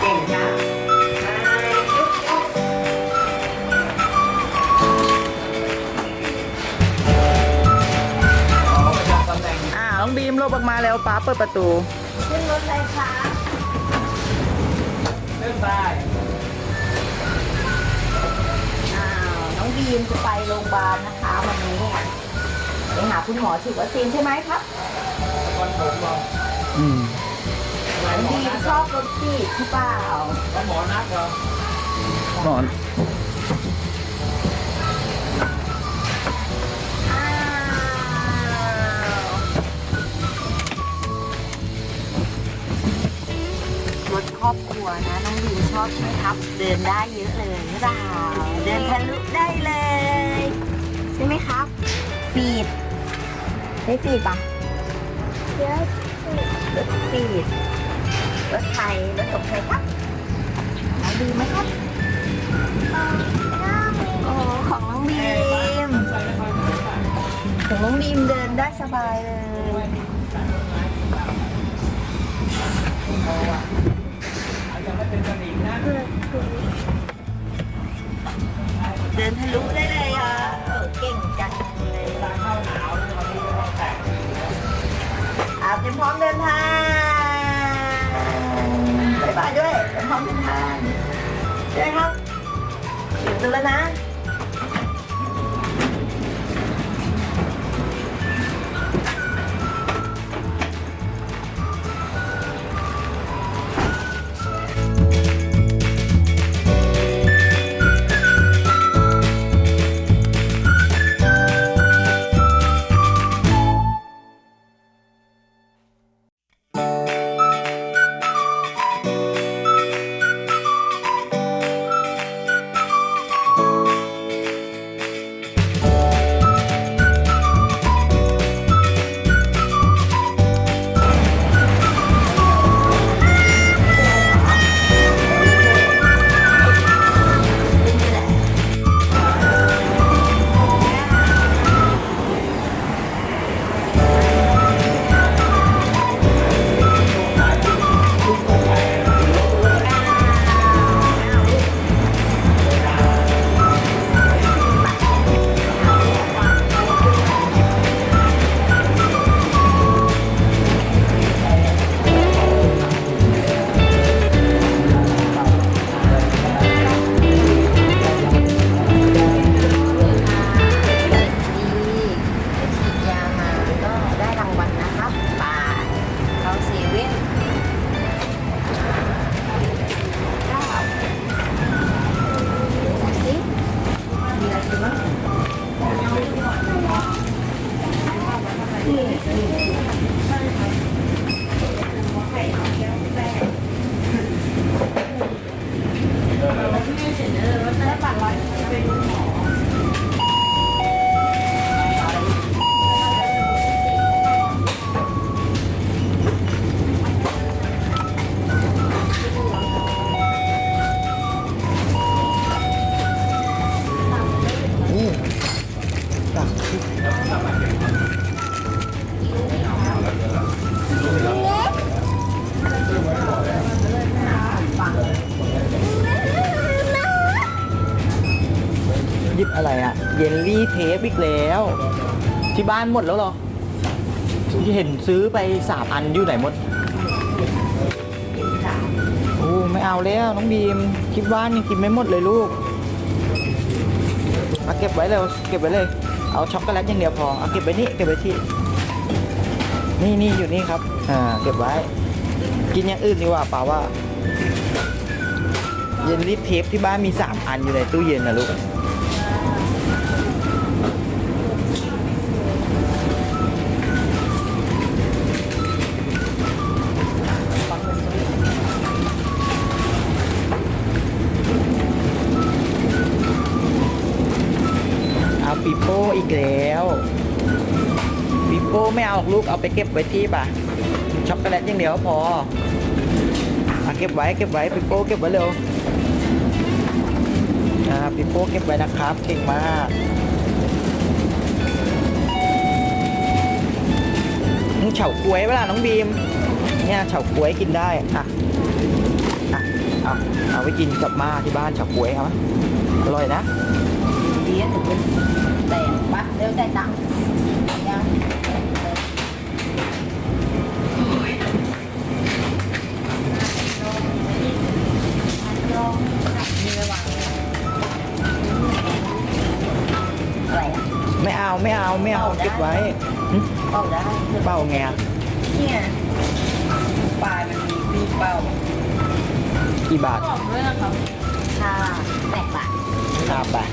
เก่งจ้ะอ่าน้องบีมลบออกมาแล้วป้าเปิดประตู ขึ้นรถเลยค่ะเริ่มได้อ้าวน้องบีมจะไปโรงพยาบาลนะคะวันนี้ไปหาคุณหมอฉีดวัคซีนใช่ไหมครับก่อนผม บอกอืมน้องบีมชอบรถจีบหรือเปล่าแล้วหมอนัดเหรอหมอนอ้าวรถครอบครัวนะ น้องบีมชอบใช่ไหมครับ เดินได้เยอะเลยหรือเปล่าเดินทะลุได้เลย ใช่ไหมครับ ฟีดได้ฟีดปะรถฟีด รถไทยรถของใครครับน้องบีมไหมครับโอ้ของน้องบีมของน้องบีมเดินได้สบายเลยเดินทะลุได้เลยอะเก่งจังเลยตาเข้าหนาวแล้วตอนนี้ก็ต้องแต่งอาเตรียมพร้อมเดินทาง พร้อมเดินทางเจอครับเดี๋ยวแล้วนะ เยลลี่เทปอีกแล้ว ที่บ้านหมดแล้วเหรอที่เห็นซื้อไปสามอันอยู่ไหนหมด โอ้ไม่เอาแล้วน้องบีมคิดว่ายังกินไม่หมดเลยลูกเอาเก็บไว้เลยเก็บไว้เลย เอาช็อกโกแลตอย่างเดียวพอเอาเก็บไว้นี่เก็บไว้ที่ นี่นี่อยู่นี่ครับ อ่า เก็บไว้ กินอย่างอื่นดีกว่าเปล่าว่า เยลลี่เทปที่บ้านมีสามอันอยู่ในตู้เย็นนะลูก เอาปีโป้อีกแล้วปีโป้ไม่เอาหรอกลูกเอาไปเก็บไว้ที่ป่ะช็อกโกแลตอย่างเดียวพอเอาเก็บไว้เก็บไว้ปีโป้เก็บไว้เร็ว อ่าปีโป้เก็บไว้นะครับ เก่งมากมึงเฉาก้วยเวลาน้องบีม เนี่ยเฉาก๊วยกินได้อะอะเอาเอาไว้กินกับมาที่บ้านเฉาก๊วยเอาไหมอร่อยนะดีถึงเป็นแต่ปะเร็วใจตัง ไม่เอาไม่เอาไม่เอาเอาได้เก็บไว้หึเป่าได้เป้าไงอะเนี่ยปลายมันมีปีเป่ากี่บาทค่ะแปดบาทห้าบาท